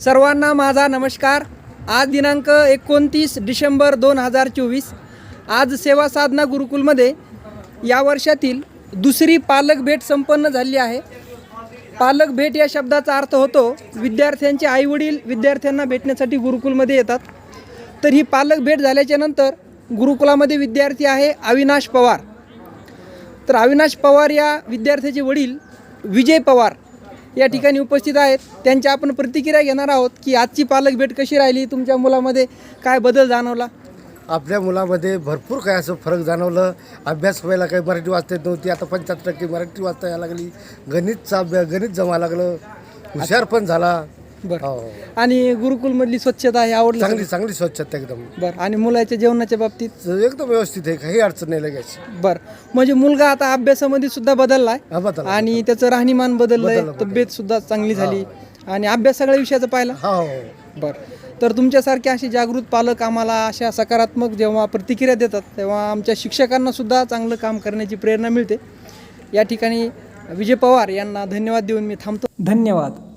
सर्वांना माझा नमस्कार. आज दिनांक एकोणतीस डिसेंबर दोन हजार चोवीस. आज सेवा साधना गुरुकुलमध्ये या वर्षातील दुसरी पालक भेट संपन्न झाली आहे. पालक भेट या शब्दाचा अर्थ होतो विद्यार्थ्यांचे आईवडील विद्यार्थ्यांना भेटण्यासाठी गुरुकुलमध्ये येतात. तर ही पालक भेट झाल्याच्यानंतर गुरुकुलामध्ये विद्यार्थी आहे अविनाश पवार. तर अविनाश पवार या विद्यार्थ्याचे वडील विजय पवार. या ठिकाणी उपस्थित आहेत. त्यांच्या आपण प्रतिक्रिया घेणार आहोत की आजची पालक भेट कशी राहिली तुमच्या मुलामध्ये काय बदल जाणवला? आपल्या मुलामध्ये भरपूर काय असं फरक जाणवलं. अभ्यास व्हायला काही मराठी वाचता येत नव्हती. आता पंच्याहत्तर टक्के मराठी वाचता यायला लागली. गणितचा अभ्यास गणित जमा लागलं. हुशार पण झाला. बरं. हो. आणि गुरुकुलमधली स्वच्छता हे आवडली चांगली चांगली स्वच्छता एकदम. बरं. आणि मुलाच्या जेवणाच्या बाबतीत? एकदम व्यवस्थित आहे काही अडचण नाही लगेच. बरं. म्हणजे मुलगा आता अभ्यासामध्ये सुद्धा बदललाय हा बदला आणि त्याचं राहणीमान बदललंय बदललं, बदललं. तब्येत सुद्धा चांगली झाली. आणि अभ्यास सगळ्या विषयाचा पाहिला? हा हो. बरं. तर तुमच्यासारखे असे जागृत पालक आम्हाला अशा सकारात्मक जेव्हा प्रतिक्रिया देतात तेव्हा आमच्या शिक्षकांना सुद्धा चांगलं काम करण्याची प्रेरणा मिळते. या ठिकाणी विजय पवार यांना धन्यवाद देऊन मी थांबतो. धन्यवाद.